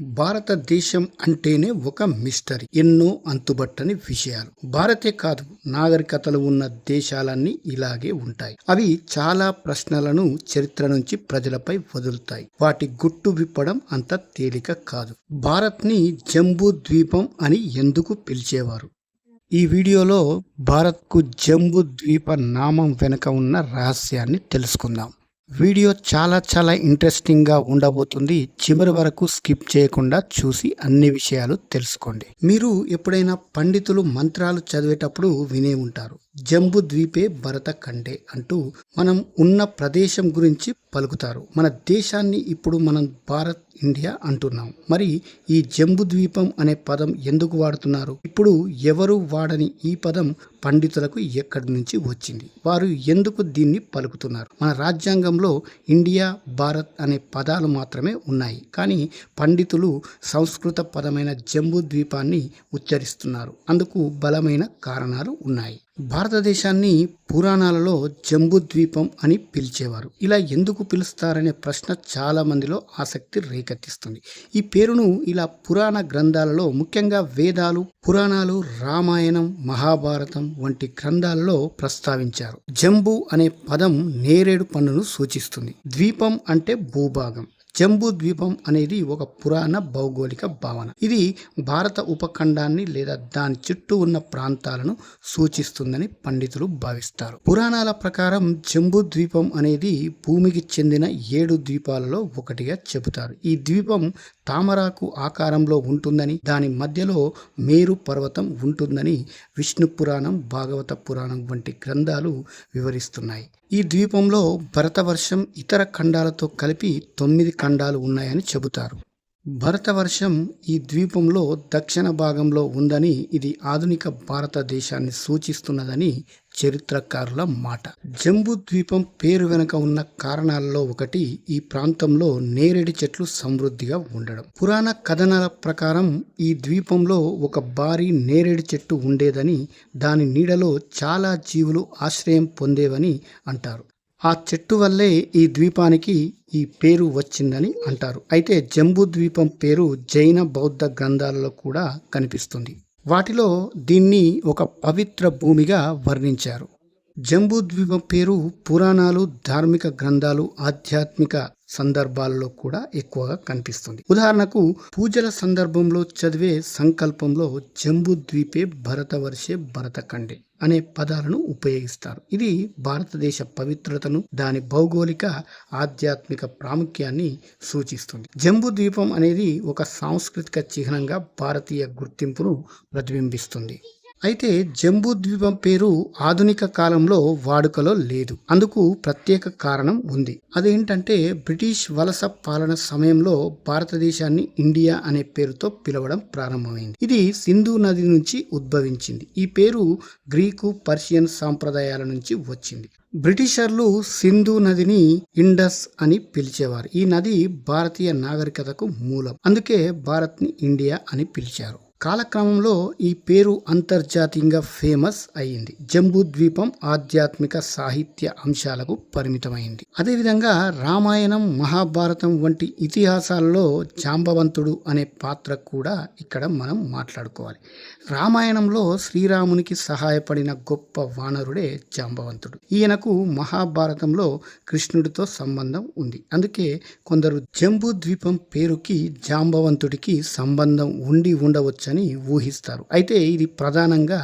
భారతదేశం అంటేనే ఒక మిస్టరీ. ఎన్నో అంతుబట్టని విషయాలు. భారతే కాదు నాగరికతలు ఉన్న దేశాలన్నీ ఇలాగే ఉంటాయి. అవి చాలా ప్రశ్నలను చరిత్ర నుంచి ప్రజలపై వదులుతాయి. వాటి గుట్టు విప్పడం అంత తేలిక కాదు. భారత్ని జంబూ ద్వీపం అని ఎందుకు పిలిచేవారు? ఈ వీడియోలో భారత్కు జంబూ ద్వీప నామం వెనుక ఉన్న రహస్యాన్ని తెలుసుకుందాం. వీడియో చాలా చాలా ఇంట్రెస్టింగ్గా ఉండబోతుంది. చివరి వరకు స్కిప్ చేయకుండా చూసి అన్ని విషయాలు తెలుసుకోండి. మీరు ఎప్పుడైనా పండితులు మంత్రాలు చదివేటప్పుడు వినే ఉంటారు. జంబు ద్వీపే భరత కండే అంటూ మనం ఉన్న ప్రదేశం గురించి పలుకుతారు. మన దేశాన్ని ఇప్పుడు మనం భారత్ ఇండియా అంటున్నాం. మరి ఈ జంబు ద్వీపం అనే పదం ఎందుకు వాడుతున్నారు? ఇప్పుడు ఎవరు వాడని ఈ పదం పండితులకు ఎక్కడి నుంచి వచ్చింది? వారు ఎందుకు దీన్ని పలుకుతున్నారు? మన రాజ్యాంగంలో ఇండియా భారత్ అనే పదాలు మాత్రమే ఉన్నాయి. కానీ పండితులు సంస్కృత పదమైన జంబు ద్వీపాన్ని ఉచ్చరిస్తున్నారు. అందుకు బలమైన కారణాలు ఉన్నాయి. భారతదేశాన్ని పురాణాలలో జంబుద్వీపం అని పిలిచేవారు. ఇలా ఎందుకు పిలుస్తారనే ప్రశ్న చాలా మందిలో ఆసక్తి రేకెత్తిస్తుంది. ఈ పేరును ఇలా పురాణ గ్రంథాలలో ముఖ్యంగా వేదాలు పురాణాలు రామాయణం మహాభారతం వంటి గ్రంథాలలో ప్రస్తావించారు. జంబు అనే పదం నేరేడు పన్నును సూచిస్తుంది. ద్వీపం అంటే భూభాగం. జంబూ ద్వీపం అనేది ఒక పురాణ భౌగోళిక భావన. ఇది భారత ఉపఖండాన్ని లేదా దాని చుట్టూ ఉన్న ప్రాంతాలను సూచిస్తుందని పండితులు భావిస్తారు. పురాణాల ప్రకారం జంబూ ద్వీపం అనేది భూమికి చెందిన ఏడు ద్వీపాలలో ఒకటిగా చెబుతారు. ఈ ద్వీపం తామరాకు ఆకారంలో ఉంటుందని దాని మధ్యలో మేరు పర్వతం ఉంటుందని విష్ణు పురాణం భాగవత పురాణం వంటి గ్రంథాలు వివరిస్తున్నాయి. ఈ ద్వీపంలో భరతవర్షం ఇతర ఖండాలతో కలిపి తొమ్మిది ఖండాలు ఉన్నాయని చెబుతారు. భరతవర్షం ఈ ద్వీపంలో దక్షిణ భాగంలో ఉందని ఇది ఆధునిక భారతదేశాన్ని సూచిస్తున్నదని చరిత్రకారుల మాట. జంబూ ద్వీపం పేరు వెనుక ఉన్న కారణాలలో ఒకటి ఈ ప్రాంతంలో నేరేడు చెట్లు సమృద్ధిగా ఉండడం. పురాణ కథనాల ప్రకారం ఈ ద్వీపంలో ఒక భారీ నేరేడు చెట్టు ఉండేదని దాని నీడలో చాలా జీవులు ఆశ్రయం పొందేవని అంటారు. ఆ చెట్టు వల్లే ఈ ద్వీపానికి ఈ పేరు వచ్చిందని అంటారు. అయితే జంబూ ద్వీపం పేరు జైన బౌద్ధ గ్రంథాలలో కూడా కనిపిస్తుంది. వాటిలో దీన్ని ఒక పవిత్ర భూమిగా వర్ణించారు. జంబూ ద్వీపం పేరు పురాణాలు ధార్మిక గ్రంథాలు ఆధ్యాత్మిక సందర్భాలలో కూడా ఎక్కువగా కనిపిస్తుంది. ఉదాహరణకు పూజల సందర్భంలో చదివే సంకల్పంలో జంబూ ద్వీపే భరతవర్షే భరతఖండే అనే పదాలను ఉపయోగిస్తారు. ఇది భారతదేశ పవిత్రతను దాని భౌగోళిక ఆధ్యాత్మిక ప్రాముఖ్యాన్ని సూచిస్తుంది. జంబూ ద్వీపం అనేది ఒక సాంస్కృతిక చిహ్నంగా భారతీయ గుర్తింపును ప్రతిబింబిస్తుంది. అయితే జంబూ ద్వీపం పేరు ఆధునిక కాలంలో వాడుకలో లేదు. అందుకు ప్రత్యేక కారణం ఉంది. అదేంటంటే బ్రిటిష్ వలస పాలన సమయంలో భారతదేశాన్ని ఇండియా అనే పేరుతో పిలవడం ప్రారంభమైంది. ఇది సింధు నది నుంచి ఉద్భవించింది. ఈ పేరు గ్రీకు పర్షియన్ సాంప్రదాయాల నుంచి వచ్చింది. బ్రిటిషర్లు సింధు నదిని ఇండస్ అని పిలిచేవారు. ఈ నది భారతీయ నాగరికతకు మూలం. అందుకే భారత్ని ఇండియా అని పిలిచారు. కాలక్రమంలో ఈ పేరు అంతర్జాతీయంగా ఫేమస్ అయ్యింది. జంబూ ద్వీపం ఆధ్యాత్మిక సాహిత్య అంశాలకు పరిమితమైంది. అదేవిధంగా రామాయణం మహాభారతం వంటి ఇతిహాసాల్లో జాంబవంతుడు అనే పాత్ర కూడా ఇక్కడ మనం మాట్లాడుకోవాలి. రామాయణంలో శ్రీరామునికి సహాయపడిన గొప్ప వానరుడే జాంబవంతుడు. ఈయనకు మహాభారతంలో కృష్ణుడితో సంబంధం ఉంది. అందుకే కొందరు జంబూ ద్వీపం పేరుకి జాంబవంతుడికి సంబంధం ఉండి ఉండవచ్చు అని ఊహిస్తారు. అయితే ఇది ప్రధానంగా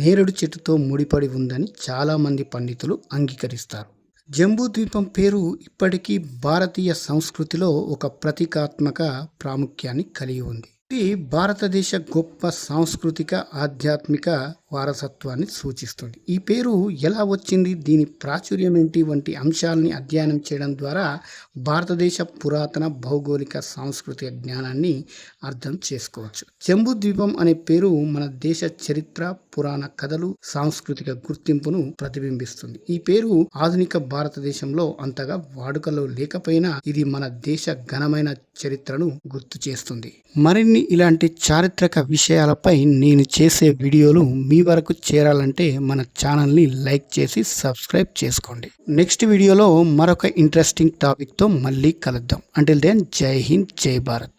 నేరేడు చెట్టుతో ముడిపడి ఉందని చాలామంది పండితులు అంగీకరిస్తారు. జంబూ ద్వీపం పేరు ఇప్పటికీ భారతీయ సంస్కృతిలో ఒక ప్రతీకాత్మక ప్రాముఖ్యాన్ని కలిగి ఉంది. ఇది భారతదేశ గొప్ప సాంస్కృతిక ఆధ్యాత్మిక వారసత్వాన్ని సూచిస్తుంది. ఈ పేరు ఎలా వచ్చింది? దీని ప్రాచుర్యం ఏంటి? వంటి అంశాలని అధ్యయనం చేయడం ద్వారా భారతదేశ పురాతన భౌగోళిక సాంస్కృతిక జ్ఞానాన్ని అర్థం చేసుకోవచ్చు. జంబూ ద్వీపం అనే పేరు మన దేశ చరిత్ర పురాణ కథలు సాంస్కృతిక గుర్తింపును ప్రతిబింబిస్తుంది. ఈ పేరు ఆధునిక భారతదేశంలో అంతగా వాడుకలో లేకపోయినా ఇది మన దేశ ఘనమైన చరిత్రను గుర్తు చేస్తుంది. మరిన్ని ఇలాంటి చారిత్రక విషయాలపై నేను చేసే వీడియోలు మీ మీ వరకు చేరాలంటే మన ఛానల్ని లైక్ చేసి సబ్స్క్రైబ్ చేసుకోండి. నెక్స్ట్ వీడియోలో మరొక ఇంట్రెస్టింగ్ టాపిక్తో మళ్ళీ కలుద్దాం. అంటిల్ దెన్ జై హింద్ జై భారత్.